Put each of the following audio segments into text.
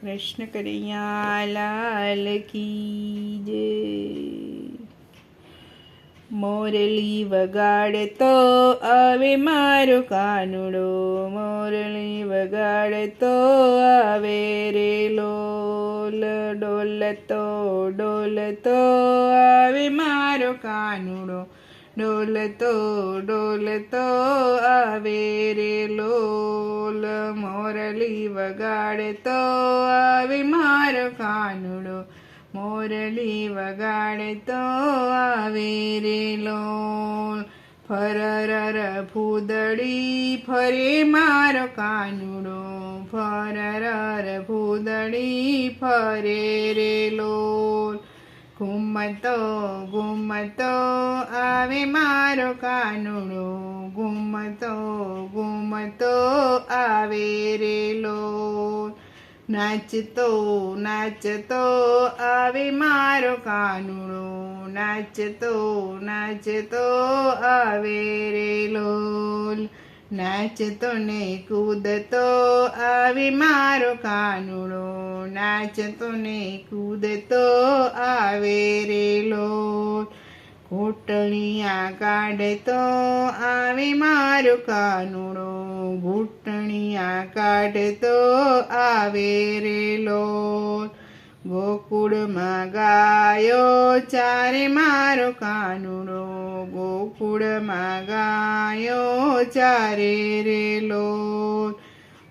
કૃષ્ણ કનૈયા લાલ કી જય મોરલી વગાડે તો આવે મારો કાનુડો મોરલી વગાડે તો આવે રે લોલ ડોલતો ડોલતો આવે મારો કાનુડો ડોલતો ડોલતો આવે રે લોલ મોરલી વગાડતો આવે મારો કાનુડો મોરલી વગાડતો આવે રે લોલ ફરરર ભૂદડી ફરે મારો કાનુડો ફરરર ભૂદડી ફરે રે લોલ ઘુમતો ઘુમતો આવે મારો કાનુડો. ઘુમતો ઘુમતો આવે રેલો નાચતો નાચતો આવે મારો કાનુડો. નાચતો નાચતો આવે રેલો નાચતો ને કૂદતો આવે મારો કાનુડો. નાચતો ને કૂદતો આવે રેલો ઘૂંટણિયા કાઢતો આવે મારો કાનુડો. ઘૂંટણિયા કાઢતો આવે રેલો ગોકુળમાં ગાયો ચારે મારો કાનુડો. ગોકુળમાં ગાયો ચારે રે લોલ.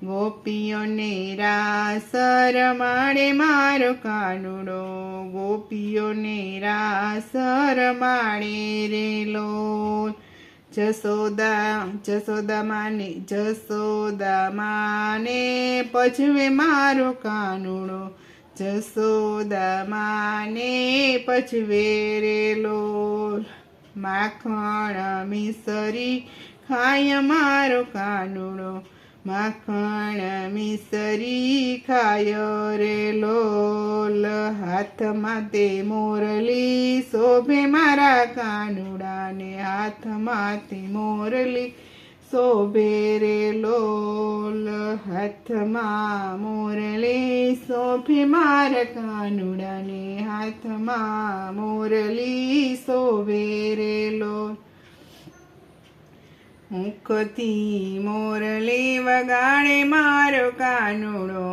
ગોપીઓને રાસર માણે મારો કાનુડો. ગોપીઓને રાસર માણે રેલો. જસોદા જસોદા માને જસોદા માને પછવે મારો કાનુડો. જસોદા માને પછવે રેલો. માખણ મિસરી ખાય મારો કાનુડો. માખણ મિસરી ખાયો રે લોલ. હાથમાં તે મોરલી, શોભે મારા કાનુડાને હાથમાં તે મોરલી, શોભે રે લોલ. હાથમાં મોરલી, શોભે મારા કાનુડાને હાથમાં મોરલી, શોભે રે લોલ. મુખથી મોરલી વગાડે મારો કાનુડો.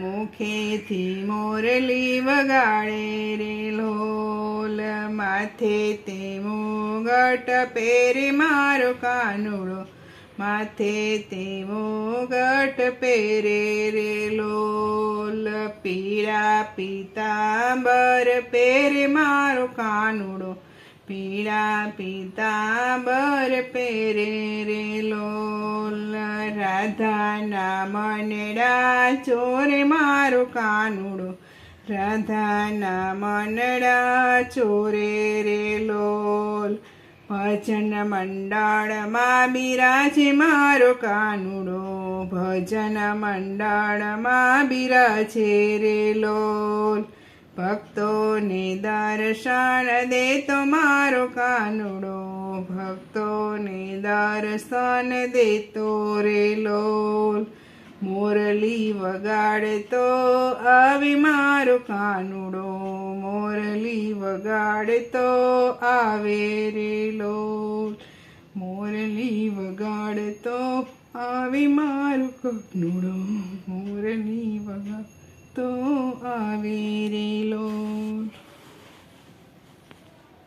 મુખેથી મોરલી વગાડે રે લોલ માથે તે મોગટ પેરે મારો કાનુડો. માથે તે મોગટ પેરે રે લોલ પીળા પીતાંબર પેરે મારો કાનુડો. પીળા પિતાંબર પહેરે રે લોલ. રાધાના મનડા ચોરે મારો કાનુડો. રાધાના મનડા ચોરે રે લોલ. ભજન મંડળમાં બિરાજે મારો કાનુડો. ભજન મંડળમાં બિરાજે રે લોલ. ભક્તોને દર્શન દે તો મારો કાનુડો. ભક્તોને દર્શન દેતો તો રેલો મોરલી વગાડતો આવી મારો કાનુડો. મોરલી વગાડતો આવે રેલો મોરલી વગાડતો આવી મારો કાનુડો. મોરલી તું આવેરેલો